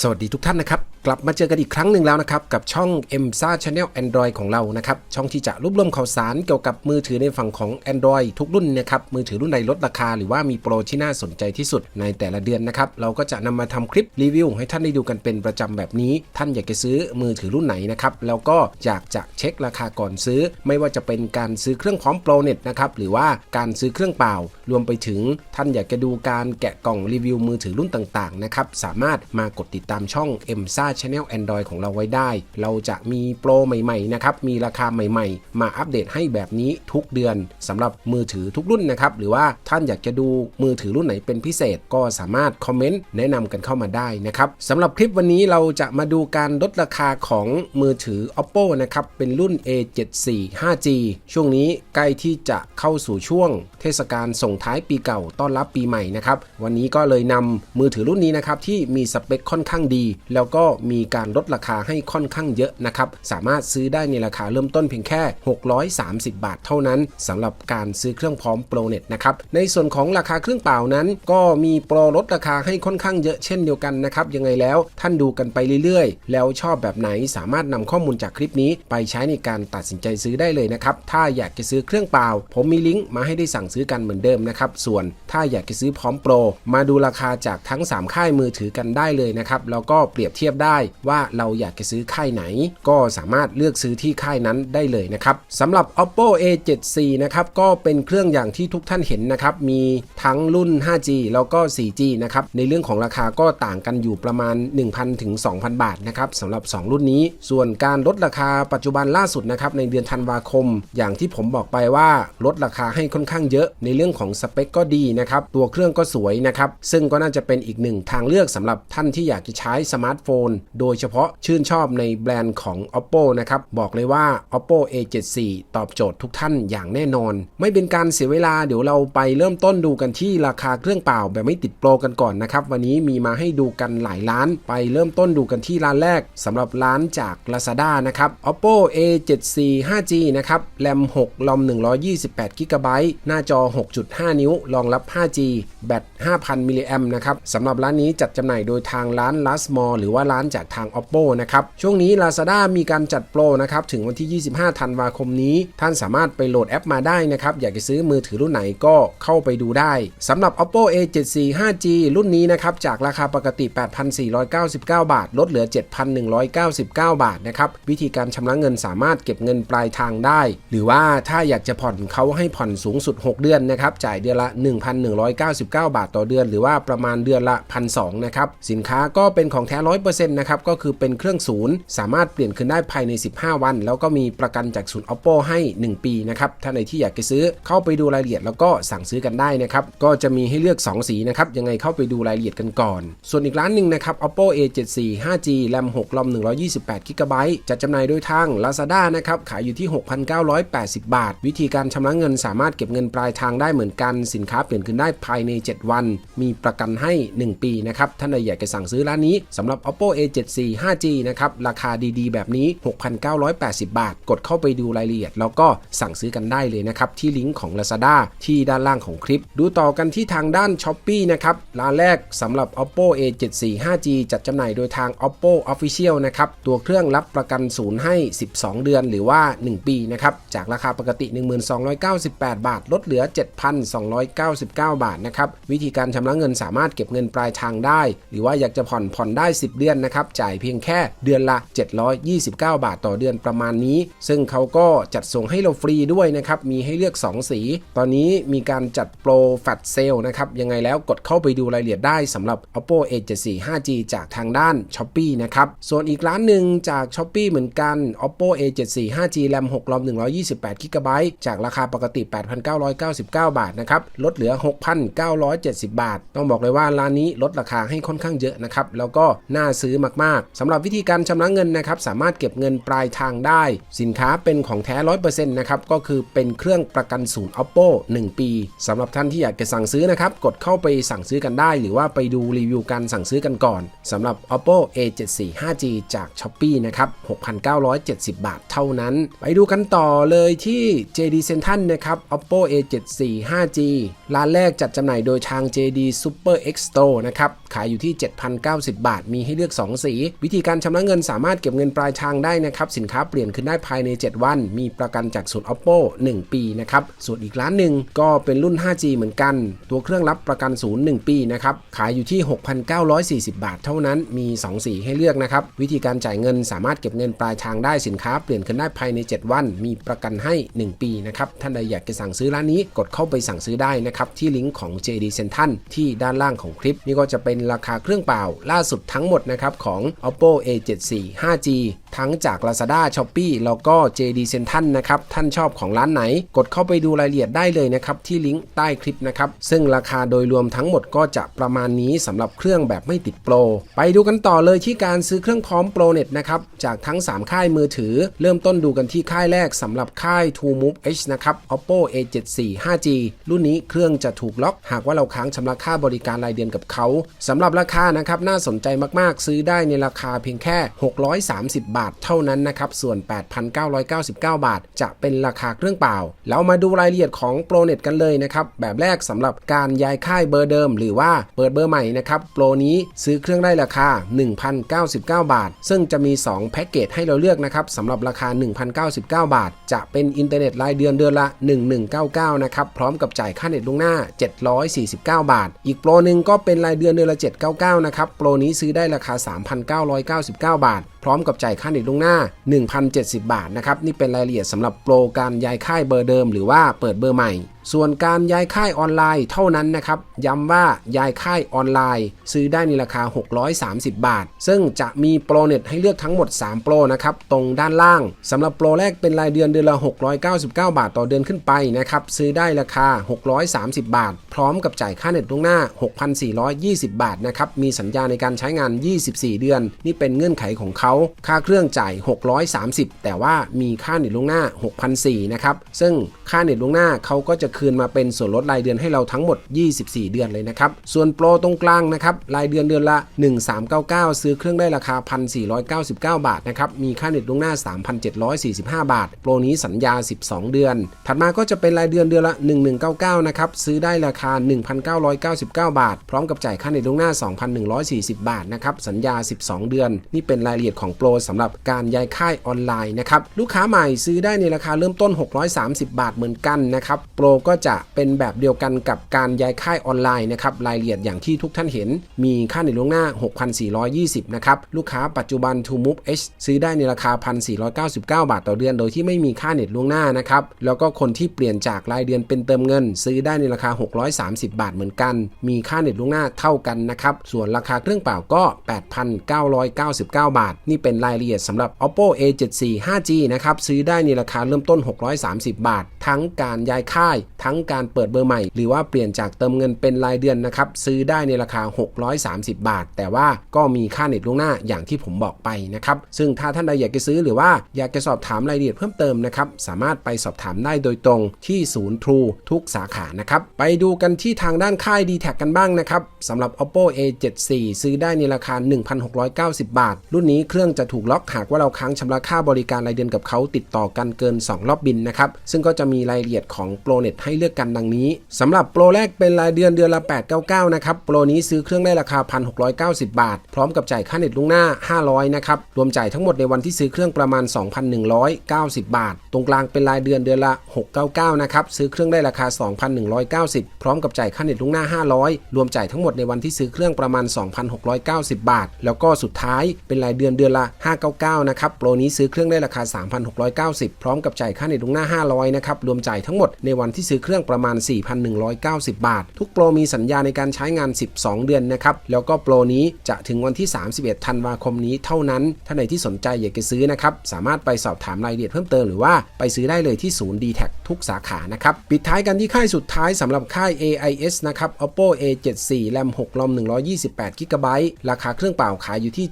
สวัสดีทุกท่านนะครับ กลับมาเจอกันอีกครั้งหนึ่งแล้วนะครับ กับช่อง m s a Channel Android ของเรานะครับ ช่องที่จะรวบรวมข่าวสารเกี่ยวกับมือถือในฝั่งของ Android ทุกรุ่นนะครับ มือถือรุ่นใดลดราคาหรือว่ามีโปรที่น่าสนใจที่สุดในแต่ละเดือนนะครับ เราก็จะนำมาทำคลิปรีวิว ให้ท่านได้ดูกันเป็นประจำแบบนี้ ท่านอยากจะซื้อมือถือรุ่นไหนนะครับแล้วก็อยากจะเช็คราคาก่อนซื้อ ไม่ว่าจะเป็นการซื้อเครื่องพร้อมโปรเน็ตนะครับหรือว่าการซื้อเครื่องเปล่า รวมไปถึงท่านอยากจะดูการแกะกล่องรีวิวมือถือรุ่นต่างๆนะครับสามารถมากดติดตามช่อง m s a Channel Android ของเราไว้ได้ เราจะมีโปรใหม่ๆนะครับ มีราคาใหม่ๆ มาอัปเดตให้แบบนี้ทุกเดือนสำหรับมือถือทุกรุ่นนะครับ หรือว่าท่านอยากจะดูมือถือรุ่นไหนเป็นพิเศษก็สามารถคอมเมนต์แนะนำกันเข้ามาได้นะครับสำหรับคลิปวันนี้เราจะมาดูการลดราคาของมือถือ Oppo นะครับเป็นรุ่น A74 5G ช่วงนี้ใกล้ที่จะเข้าสู่ช่วง เทศกาลส่งท้ายปีเก่าต้อนรับปีใหม่นะครับวันนี้ก็เลยนำมือถือรุ่นนี้นะครับที่มีสเปคค่อนข้างดี แล้วก็มมีการลดราคาให้ค่อนข้างเยอะนะครับ สามารถซื้อได้ในราคาเริ่มต้นเพียงแค่ 630 บาทเท่านั้นสำหรับการซื้อเครื่องพร้อมโปรเน็ตนะครับ ในส่วนของราคาเครื่องเปล่านั้น ก็มีโปรลดราคาให้ค่อนข้างเยอะเช่นเดียวกันนะครับ ยังไงแล้วท่านดูกันไปเรื่อยๆ แล้วชอบแบบไหนสามารถนำข้อมูลจากคลิปนี้ ไปใช้ในการตัดสินใจซื้อได้เลยนะครับ ถ้าอยากจะซื้อเครื่องเปล่า ผมมีลิงก์มาให้ได้สั่งซื้อกันเหมือนเดิมนะครับ ส่วนถ้าอยากจะซื้อพร้อมโปรมาดูราคาจากทั้ง 3 ค่ายมือถือกันได้เลยนะครับ แล้วก็เปรียบเทียบได้ว่าเราอยากจะซื้อค่ายไหน ก็สามารถเลือกซื้อที่ค่ายนั้นได้เลยนะครับสำหรับ oppo a74 นะครับก็เป็นเครื่องอย่างที่ทุกท่านเห็นนะครับมีทั้งรุ่น 5G แล้วก็ 4G นะครับในเรื่องของราคาก็ต่างกันอยู่ประมาณ 1,000ถึง2,000 บาทนะครับสำหรับ 2 รุ่นนี้ ส่วนการลดราคาปัจจุบันล่าสุดนะครับในเดือนธันวาคม อย่างที่ผมบอกไปว่าลดราคาให้ค่อนข้างเยอะ ในเรื่องของสเปคก็ดีนะครับตัวเครื่องก็สวยนะครับซึ่งก็น่าจะเป็นอีกหนึ่งทางเลือกสำหรับท่านที่อยากจะใช้สมาร์ทโฟนโดยเฉพาะชื่นชอบในแบรนด์ของ oppo นะครับ บอกเลยว่า oppo a74 ตอบโจทย์ทุกท่านอย่างแน่นอน ไม่เป็นการเสียเวลาเดี๋ยวเราไปเริ่มต้นดูกันที่ราคาเครื่องเปล่าแบบไม่ติดโปรกันก่อนนะครับ วันนี้มีมาให้ดูกันหลายร้าน ไปเริ่มต้นดูกันที่ร้านแรกสำหรับร้านจาก Lazada นะครับ oppo a74 5g นะครับแรม6ลอม128 g b หน้าจอ 6.5 นิ้ว รองรับ 5G แบต 5,000 มิลลิแอมนะครับสำหรับร้านนี้จัดจำหน่ายโดยทางร้าน Last m o r หรือว่าร้านจากทาง oppo นะครับช่วงนี้ Lazada มีการจัดโปรนะครับถึงวันที่ 25 ธันวาคมนี้ ท่านสามารถไปโหลดแอปมาได้นะครับอยากจะซื้อมือถือรุ่นไหนก็เข้าไปดูได้สำหรับ oppo a74 5g รุ่นนี้นะครับจากราคาปกติ 8,499 บาท ลดเหลือ 7,199 บาทนะครับวิธีการชำระเงินสามารถเก็บเงินปลายทางได้ หรือว่าถ้าอยากจะผ่อนเขาให้ผ่อนสูงสุด 6 เดือนนะครับจ่ายเดือนละ 1,199 บาทต่อเดือน หรือว่าประมาณเดือนละ 1,200นะครับสินค้าก็เป็นของแท้100%นะครับก็คือเป็นเครื่องศูนย์สามารถเปลี่ยนคืนได้ภายใน 15 วัน แล้วก็มีประกันจากศูนย์ oppo ให้ 1 ปีนะครับถ้าในที่อยากจะซื้อเข้าไปดูรายละเอียดแล้วก็สั่งซื้อกันได้นะครับก็จะมีให้เลือก 2 สีนะครับยังไงเข้าไปดูรายละเอียดกันก่อน ส่วนอีกร้านหนึ่งนะครับ oppo a74 5g แรม6ลอม128 g b จัดจำหน่ายโดยทาง lazada นะครับขายอยู่ที่ 6,980 บาท วิธีการชำระเงินสามารถเก็บเงินปลายทางได้เหมือนกันสินค้าเปลี่ยนคืนได้ภายใน 7 วัน มีประกันให้ 1 ปีนะครับท่านใดอยากจะสั่งซื้อร้านนี้สำหรับ oppo a74 5g นะครับ ราคาดีๆ แบบนี้ 6,980 บาท กดเข้าไปดูรายละเอียด แล้วก็สั่งซื้อกันได้เลยนะครับ ที่ลิงก์ของ lazada ที่ด้านล่างของคลิป ดูต่อกันที่ทางด้าน s h อ p e e นะครับร้านแรกสำหรับ oppo a74 5g จัดจำหน่ายโดยทาง oppo official นะครับ ตัวเครื่องรับประกันศูนย์ให้ 12 เดือนหรือว่า 1 ปีนะครับ จากราคาปกติ 1298 บาท ลดเหลือ 7,299 บาทนะครับ วิธีการชำระเงินสามารถเก็บเงินปลายทางได้ หรือว่าอยากจะผ่อนผ่อนได้ 10 เดือนนะครับจ่ายเพียงแค่เดือนละ 729 บาทต่อเดือนประมาณนี้ ซึ่งเขาก็จัดส่งให้เราฟรีด้วยนะครับ มีให้เลือก 2 สี ตอนนี้มีการจัดโปรแฟตเซลนะครับ ยังไงแล้วกดเข้าไปดูรายละเอียดได้สำหรับ oppo a74 5g จากทางด้าน s h อ p e e นะครับ ส่วนอีกร้านหนึ่งจาก s h อ p e e เหมือนกัน oppo a74 5g แรม6ลอม128 g b จากราคาปกติ 8,999 บาทนะครับ ลดเหลือ 6,970 บาท ต้องบอกเลยว่าร้านนี้ลดราคาให้ค่อนข้างเยอะนะครับ แล้วก็น่าซื้อมากๆสำหรับวิธีการชำระเงินนะครับสามารถเก็บเงินปลายทางได้ สินค้าเป็นของแท้100%นะครับก็คือเป็นเครื่องประกันศูนย์ oppo 1 ปีสำหรับท่านที่อยากจะสั่งซื้อนะครับกดเข้าไปสั่งซื้อกันได้ หรือว่าไปดูรีวิวการสั่งซื้อกันก่อนสำหรับ oppo a74 5g จาก shopee นะครับ 6,970 บาทเท่านั้น ไปดูกันต่อเลยที่ JD Central นะครับ oppo a74 5g ร้านแรกจัดจำหน่ายโดยทาง JD Super X Store นะครับ ขายอยู่ที่ 7,090 บาท มีให้เลือก 2สี วิธีการชำระเงินสามารถเก็บเงินปลายทางได้นะครับ สินค้าเปลี่ยนขึ้นได้ภายใน 7 วัน มีประกันจากศูนย์ oppo 1 ปีนะครับส่วนอีกร้านหนึ่งก็เป็นรุ่น 5G เหมือนกัน ตัวเครื่องรับประกันศูนย์1ปีนะครับขายอยู่ที่ 6,940 บาทเท่านั้นมี 2 สีให้เลือกนะครับวิธีการจ่ายเงินสามารถเก็บเงินปลายทางได้สินค้าเปลี่ยนขึ้นได้ภายใน 7 วัน มีประกันให้ 1 ปีนะครับท่านใดอยากจะสั่งซื้อร้านนี้กดเข้าไปสั่งซื้อได้นะครับที่ลิงก์ของ JD Central ที่ด้านล่างของคลิป นี่ก็จะเป็นราคาเครื่องเปล่าล่าสุดทั้งหมดนะครับของ oppo a74 5g ทั้งจาก Lazada Shopee แล้วก็ JD Central นะครับ ท่านชอบของร้านไหน กดเข้าไปดูรายละเอียดได้เลยนะครับ ที่ลิงก์ใต้คลิปนะครับ ซึ่งราคาโดยรวมทั้งหมดก็จะประมาณนี้สำหรับเครื่องแบบไม่ติดโปร ไปดูกันต่อเลยที่การซื้อเครื่องพร้อมโปรเน็ตนะครับ จากทั้ง 3 ค่ายมือถือ เริ่มต้นดูกันที่ค่ายแรกสำหรับค่าย True Move H นะครับ oppo a74 5g รุ่นนี้เครื่องจะถูกล็อก หากว่าเราค้างชำระค่าบริการรายเดือนกับเขาสำหรับราคานะครับน่าสนใจมากๆ ซื้อได้ในราคาเพียงแค่ 630 บาทเท่านั้นนะครับ ส่วน 8,999 บาท จะเป็นราคาเครื่องเปล่า เรามาดูรายละเอียดของโปรเน็ตกันเลยนะครับ แบบแรกสำหรับการย้ายค่ายเบอร์เดิม หรือว่าเปิดเบอร์ใหม่นะครับ โปรนี้ซื้อเครื่องได้ราคา 1,099 บาท ซึ่งจะมี 2 แพ็กเกจให้เราเลือกนะครับสำหรับราคา 1,099 บาท จะเป็นอินเทอร์เน็ตรายเดือนเดือนละ 1199 นะครับ พร้อมกับจ่ายค่าเน็ตล่วงหน้า 749 บาท อีกโปรหนึ่งก็เป็นรายเดือนเดือนละ 799 นะครับ โปรนี้ซื้อได้ราคา 3,999 บาท พร้อมกับจ่ายค่าเน็ตล่วงหน้า 1,070 บาทนะครับ นี่เป็นรายละเอียดสำหรับโปรการย้ายค่ายเบอร์เดิม หรือว่าเปิดเบอร์ใหม่ ส่วนการย้ายค่ายออนไลน์เท่านั้นนะครับ ย้ำว่าย้ายค่ายออนไลน์ ซื้อได้ในราคา 630 บาท ซึ่งจะมีโปรเน็ตให้เลือกทั้งหมด 3 โปรนะครับ ตรงด้านล่างสำหรับโปรแรกเป็นรายเดือนเดือนละ 699 บาทต่อเดือนขึ้นไปนะครับ ซื้อได้ราคา 630 บาท พร้อมกับจ่ายค่าเน็ตล่วงหน้า 6,420 บาทนะครับ มีสัญญาในการใช้งาน 24 เดือน นี่เป็นเงื่อนไขของเขา ค่าเครื่องจ่าย 630 แต่ว่ามีค่าเน็ตล่วงหน้า 6,400นะครับ ซึ่งค่าเน็ตล่วงหน้าเขาก็จะคืนมาเป็นส่วนลดรายเดือนให้เราทั้งหมด 24 เดือนเลยนะครับ ส่วนโปรตรงกลางนะครับรายเดือนเดือนละ 1399 ซื้อเครื่องได้ราคา 1,499 บาทนะครับ มีค่าเน็ตล่วงหน้า 3,745 บาท โปรนี้สัญญา 12 เดือน ถัดมาก็จะเป็นรายเดือนเดือนละ 1199 นะครับ ซื้อได้ราคา 1,999 บาท พร้อมกับจ่ายค่าเน็ตล่วงหน้า 2,140 บาทนะครับ สัญญา 12 เดือน นี่เป็นรายละเอียดของโปรสำหรับการย้ายค่ายออนไลน์นะครับ ลูกค้าใหม่ซื้อได้ในราคาเริ่มต้น 630 บาทเหมือนกันนะครับ โปรก็จะเป็นแบบเดียวกันกับการย้ายค่ายออนไลน์นะครับรายละเอียดอย่างที่ทุกท่านเห็น มีค่าเน็ตล่วงหน้า 6,420 นะครับ ลูกค้าปัจจุบัน To Move H ซื้อได้ในราคา 1,499 บาทต่อเดือน โดยที่ไม่มีค่าเน็ตล่วงหน้านะครับ แล้วก็คนที่เปลี่ยนจากรายเดือนเป็นเติมเงิน ซื้อได้ในราคา 630 บาทเหมือนกัน มีค่าเน็ตล่วงหน้าเท่ากันนะครับ ส่วนราคาเครื่องเปล่าก็ 8,999 บาท นี่เป็นรายละเอียดสำหรับ oppo a74 5g นะครับ ซื้อได้ในราคาเริ่มต้น 630 บาท ทั้งการย้ายค่าย ทั้งการเปิดเบอร์ใหม่ หรือว่าเปลี่ยนจากเติมเงินเป็นรายเดือนนะครับซื้อได้ในราคา 630 บาท แต่ว่าก็มีค่าเน็ตล่วงหน้าอย่างที่ผมบอกไปนะครับซึ่งถ้าท่านใดอยากจะซื้อหรือว่าอยากจะสอบถามรายละเอียดเพิ่มเติมนะครับสามารถไปสอบถามได้โดยตรงที่ศูนย์ True ทุกสาขานะครับไปดูกันที่ทางด้านค่าย d t แทกันบ้างนะครับสำหรับ oppo a74 ซื้อได้ในราคา 1,690 บาท รุ่นนี้เครื่องจะถูกล็อกหากว่าเราค้างชำระค่าบริการรายเดือนกับเขาติดต่อกันเกิน 2 รอบบินนะครับซึ่งก็จะมีรายละเอียดของโปรเน็ตให้เลือกกันดังนี้สำหรับโปรแรกเป็นรายเดือนเดือนละ 899 นะครับ โปรนี้ซื้อเครื่องได้ราคา 1,690 บาท พร้อมกับจ่ายค่าเน็ตล่วงหน้า 500 นะครับ รวมจ่ายทั้งหมดในวันที่ซื้อเครื่องประมาณ 2,190 บาท ตรงกลางเป็นรายเดือนเดือนละ 699 นะครับ ซื้อเครื่องได้ราคา 2,190 พร้อมกับจ่ายค่าเน็ตล่วงหน้า 500 รวมจ่ายทั้งหมดในวันที่ซื้อเครื่องประมาณ 2,690 บาท แล้วก็สุดท้ายเป็นรายเดือนเดือนละ 599 นะครับ โปรนี้ซื้อเครื่องได้ราคา 3,690 พร้อมกับจ่ายค่าเน็ตล่วงหน้า 500 นะครับ รวมจ่ายทั้งหมดในวันที่ซื้อเครื่องประมาณ 4,190 บาท ทุกโปรมีสัญญาในการใช้งาน 12 เดือนนะครับ แล้วก็โปรนี้จะถึงวันที่ 31 ธันวาคมนี้เท่านั้น ถ้าในที่สนใจอยากจะซื้อนะครับ สามารถไปสอบถามรายละเอียดเพิ่มเติมหรือว่าไปซื้อได้เลยที่ศูนย์ d t แททุกสาขานะครับ ปิดท้ายกันที่ค่ายสุดท้ายสำหรับค่าย AIS นะครับ Oppo A74 แรม6ลอม128 g b ราคาเครื่องเปล่าขายอยู่ที่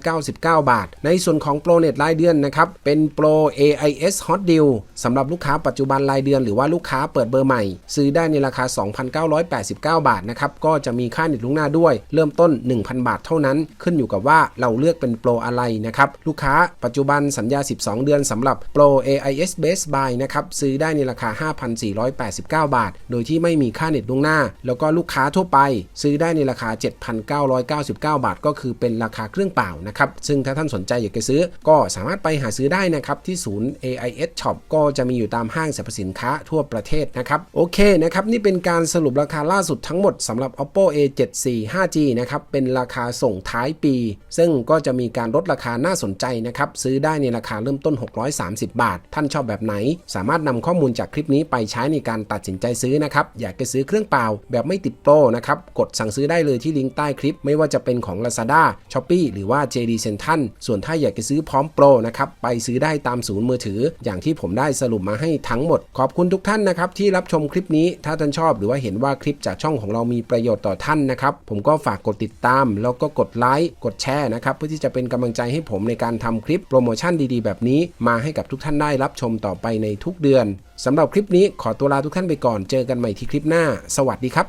7,999 บาท ในส่วนของโปรเน็ตรายเดือนนะครับ เป็นโปร AIS Hot Deal สำหรับลูกค้าปัจจุบันรายเดือนหรือว่าลูกค้าเปิดเบอร์ใหม่ ซื้อได้ในราคา 2,989 บาทนะครับก็จะมีค่าเน็ตลุงหน้าด้วย เริ่มต้น 1,000 บาทเท่านั้น ขึ้นอยู่กับว่าเราเลือกเป็นโปรอะไรนะครับลูกค้าปัจจุบันสัญญา 12 เดือนสำหรับโปร AIS Best Buy นะครับซื้อได้ในราคา 5,489 บาท โดยที่ไม่มีค่าเน็ตลุงหน้า แล้วก็ลูกค้าทั่วไป ซื้อได้ในราคา 7,999 บาท ก็คือเป็นราคาเครื่องเปล่านะครับซึ่งถ้าท่านสนใจอยากจะซื้อ ก็สามารถไปหาซื้อได้นะครับที่ศูนย์ AIS Shop ก็จะมีอยู่ตามห้างสรรพสินค้าทั่วประเทศนะครับโอเคนะครับนี่เป็นการสรุปราคาล่าสุดทั้งหมดสำหรับ Oppo A74 5G นะครับเป็นราคาส่งท้ายปี ซึ่งก็จะมีการลดราคาน่าสนใจนะครับซื้อได้ในราคาเริ่มต้น 630 บาท ท่านชอบแบบไหน สามารถนำข้อมูลจากคลิปนี้ไปใช้ในการตัดสินใจซื้อนะครับอยากจะซื้อเครื่องเปล่า แบบไม่ติดโปรนะครับกดสั่งซื้อได้เลยที่ลิงก์ใต้คลิป ไม่ว่าจะเป็นของ Lazada, Shopee หรือว่า JD Central ส่วนถ้าอยากจะซื้อพร้อมโปรนะครับไปซื้อได้ตามศูนย์มือถือ อย่างที่ผมได้สรุปมาให้ทั้งหมด ขอบคุณทุกท่านนะครับที่รับชมคลิปนี้ถ้าท่านชอบหรือว่าเห็นว่าคลิปจากช่องของเรามีประโยชน์ต่อท่านนะครับ ผมก็ฝากกดติดตาม แล้วก็กดไลค์กดแชร์นะครับ เพื่อที่จะเป็นกำลังใจให้ผมในการทำคลิปโปรโมชั่นดีๆ แบบนี้มาให้กับทุกท่านได้รับชมต่อไปในทุกเดือนสำหรับคลิปนี้ขอตัวลาทุกท่านไปก่อนเจอกันใหม่ที่คลิปหน้า สวัสดีครับ